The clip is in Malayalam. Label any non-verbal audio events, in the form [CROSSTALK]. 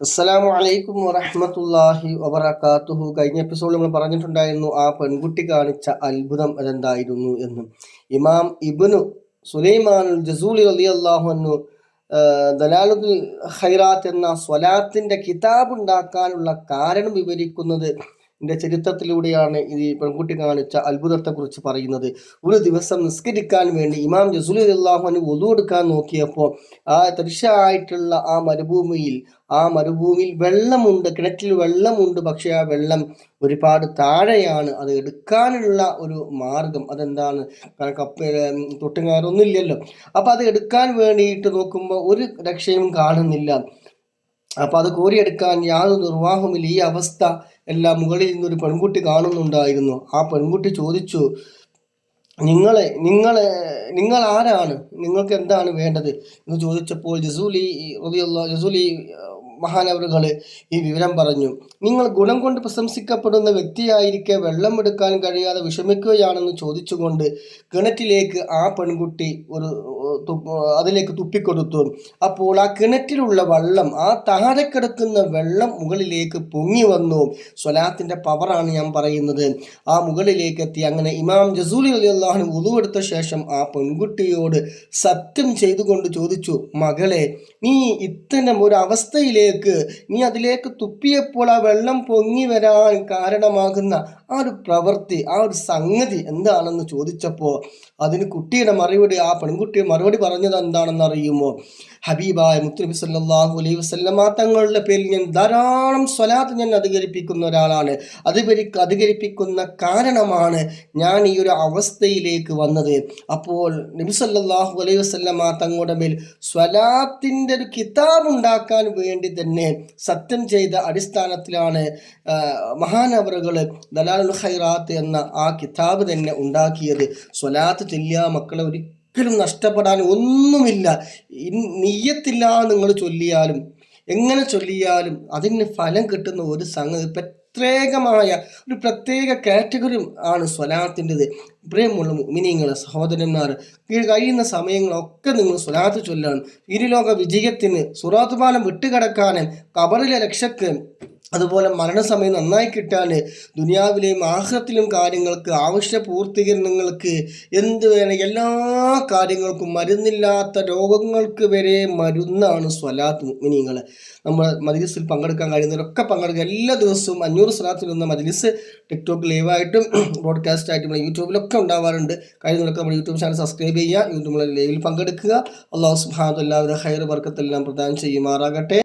അസ്സലാമു അലൈക്കും വറഹമത്തല്ലാഹി വബർക്കാത്തുഹു കഴിഞ്ഞ എപ്പിസോഡിൽ നമ്മൾ പറഞ്ഞിട്ടുണ്ടായിരുന്നു ആ പെൺകുട്ടി കാണിച്ച അത്ഭുതം അതെന്തായിരുന്നു എന്ന്. ഇമാം ഇബ്നു സുലൈമാനുൽ ജസൂലി റളിയല്ലാഹു അൻഹു ദലാലുൽ ഹൈറാത്ത് എന്ന സ്വലാത്തിന്റെ കിതാബ് ഉണ്ടാക്കാനുള്ള കാരണം വിവരിക്കുന്നത് ന്റെ ചരിത്രത്തിലൂടെയാണ് ഈ പെൺകുട്ടി കാണിച്ച അത്ഭുതത്തെക്കുറിച്ച് പറയുന്നത്. ഒരു ദിവസം നിസ്കരിക്കാൻ വേണ്ടി ഇമാം ജസുലി ഒതു എടുക്കാൻ നോക്കിയപ്പോൾ ആ തരിശായിട്ടുള്ള ആ മരുഭൂമിയിൽ ആ മരുഭൂമിയിൽ വെള്ളമുണ്ട് കിണറ്റിൽ വെള്ളമുണ്ട് പക്ഷേ ആ വെള്ളം ഒരുപാട് താഴെയാണ്. അത് എടുക്കാനുള്ള ഒരു മാർഗം അതെന്താണ്? കപ്പ തൊട്ടുകാരൊന്നുമില്ലല്ലോ അപ്പം അത് എടുക്കാൻ വേണ്ടിയിട്ട് നോക്കുമ്പോൾ ഒരു രക്ഷയും കാണുന്നില്ല. അപ്പം അത് കോരിയെടുക്കാൻ യാതൊരു നിർവാഹമില്ല ഈ അവസ്ഥ എല്ലാം മുകളിൽ നിന്നൊരു പെൺകുട്ടി കാണുന്നുണ്ടായിരുന്നു. ആ പെൺകുട്ടി ചോദിച്ചു നിങ്ങളെ നിങ്ങളെ നിങ്ങൾ ആരാണ്? നിങ്ങൾക്ക് എന്താണ് വേണ്ടത്? എന്ന് ചോദിച്ചപ്പോൾ ജസൂലി റബിയുള്ള ജസൂലി മഹാനവറുകൾ ഈ വിവരം പറഞ്ഞു. നിങ്ങൾ ഗുണം കൊണ്ട് പ്രശംസിക്കപ്പെടുന്ന വ്യക്തിയായിരിക്കെ വെള്ളം എടുക്കാൻ കഴിയാതെ വിഷമിക്കുകയാണെന്ന് ചോദിച്ചുകൊണ്ട് കിണറ്റിലേക്ക് ആ പെൺകുട്ടി ഒരു അതിലേക്ക് തുപ്പിക്കൊടുത്തു. അപ്പോൾ ആ കിണറ്റിലുള്ള വെള്ളം ആ താഴെ കിടക്കുന്ന വെള്ളം മുകളിലേക്ക് പൊങ്ങി വന്നു. സ്വലാത്തിന്റെ പവറാണ് ഞാൻ പറയുന്നത്. ആ മുകളിലേക്ക് എത്തി അങ്ങനെ ഇമാം ജസൂലി അലി അള്ളാഹു ഉതുവെടുത്ത ശേഷം ആ പെൺകുട്ടിയോട് സത്യം ചെയ്തുകൊണ്ട് ചോദിച്ചു മകളെ നീ ഇത്തരം ഒരു അവസ്ഥയിലേക്ക് നീ അതിലേക്ക് തുപ്പിയപ്പോൾ ആ വെള്ളം പൊങ്ങി വരാൻ കാരണമാകുന്ന ആ ഒരു പ്രവൃത്തി ആ ഒരു സംഗതി എന്താണെന്ന് ചോദിച്ചപ്പോൾ അതിന് കുട്ടിയുടെ മറുപടി ആ പെൺകുട്ടിയുടെ മറുപടി പറഞ്ഞത് എന്താണെന്ന് അറിയുമോ? ഹബീബായ മുത്തനബി സല്ലാഹു അലൈഹി വസ്ലമ തങ്ങളുടെ പേരിൽ ഞാൻ ധാരാളം സ്വലാത്ത് ഞാൻ അധികരിപ്പിക്കുന്ന ഒരാളാണ്. അത് അധികരിപ്പിക്കുന്ന കാരണമാണ് ഞാൻ ഈ ഒരു അവസ്ഥയിലേക്ക് വന്നത്. അപ്പോൾ നബി സല്ലാഹു അലൈഹി വസ്ലമ തങ്ങളുടെ മേൽ സ്വലാത്തിന്റെ ഒരു കിതാബ് ഉണ്ടാക്കാൻ വേണ്ടി തന്നെ സത്യം ചെയ്ത അടിസ്ഥാനത്തിലാണ് മഹാനവറുകൾ ദലാലുൽ ഖൈറാത്ത് എന്ന ആ കിതാബ് തന്നെ ഉണ്ടാക്കിയത്. സ്വലാത്ത് ചൊല്ലിയ മക്കളെ ഒരു ഒരിക്കലും നഷ്ടപ്പെടാൻ ഒന്നുമില്ല. നീയത്തില്ല നിങ്ങൾ ചൊല്ലിയാലും എങ്ങനെ ചൊല്ലിയാലും അതിന് ഫലം കിട്ടുന്ന ഒരു സംഗതി പ്രത്യേകമായ ഒരു പ്രത്യേക കാറ്റഗറി ആണ് സ്വലാത്തിന്റെത്. പ്രിയമുള്ള മിനിങ്ങളെ സഹോദരന്മാർ കഴിയുന്ന സമയങ്ങളൊക്കെ നിങ്ങൾ സ്വലാത്ത് ചൊല്ലാണ്. ഇരുലോക വിജയത്തിന് സുറാത്തുപാലം വിട്ടുകിടക്കാനും കബറിലെ രക്ഷക്ക് അതുപോലെ മരണസമയം നന്നായി കിട്ടാൻ ദുനിയാവിലെയും ആഹ്ലത്തിലും കാര്യങ്ങൾക്ക് ആവശ്യ പൂർത്തീകരണങ്ങൾക്ക് എന്ത് വേണം എല്ലാ കാര്യങ്ങൾക്കും മരുന്നില്ലാത്ത രോഗങ്ങൾക്ക് വരെ മരുന്നാണ് സ്വലാത്ത് മുഗ്മിനിങ്ങൾ നമ്മൾ മജ്ലിസിൽ പങ്കെടുക്കാൻ കഴിയുന്നവരൊക്കെ പങ്കെടുക്കുക. എല്ലാ ദിവസവും അഞ്ഞൂറ് സ്വലാത്തിൽ നിന്ന് മജ്ലിസ് ടിക്ടോക്ക് ലൈവായിട്ടും [CLEARS THROAT] ബ്രോഡ്കാസ്റ്റ് ആയിട്ടും യൂട്യൂബിലൊക്കെ ഉണ്ടാവാറുണ്ട്. കഴിയുന്നവരൊക്കെ നമ്മുടെ യൂട്യൂബ് ചാനൽ സബ്സ്ക്രൈബ് ചെയ്യുക. യൂട്യൂബിലെ ലൈവിൽ പങ്കെടുക്കുക. അള്ളാഹു സുഹാദ് എല്ലാവരും ഹൈർ വർക്കത്തെല്ലാം പ്രദാനം ചെയ്യുമാറാകട്ടെ.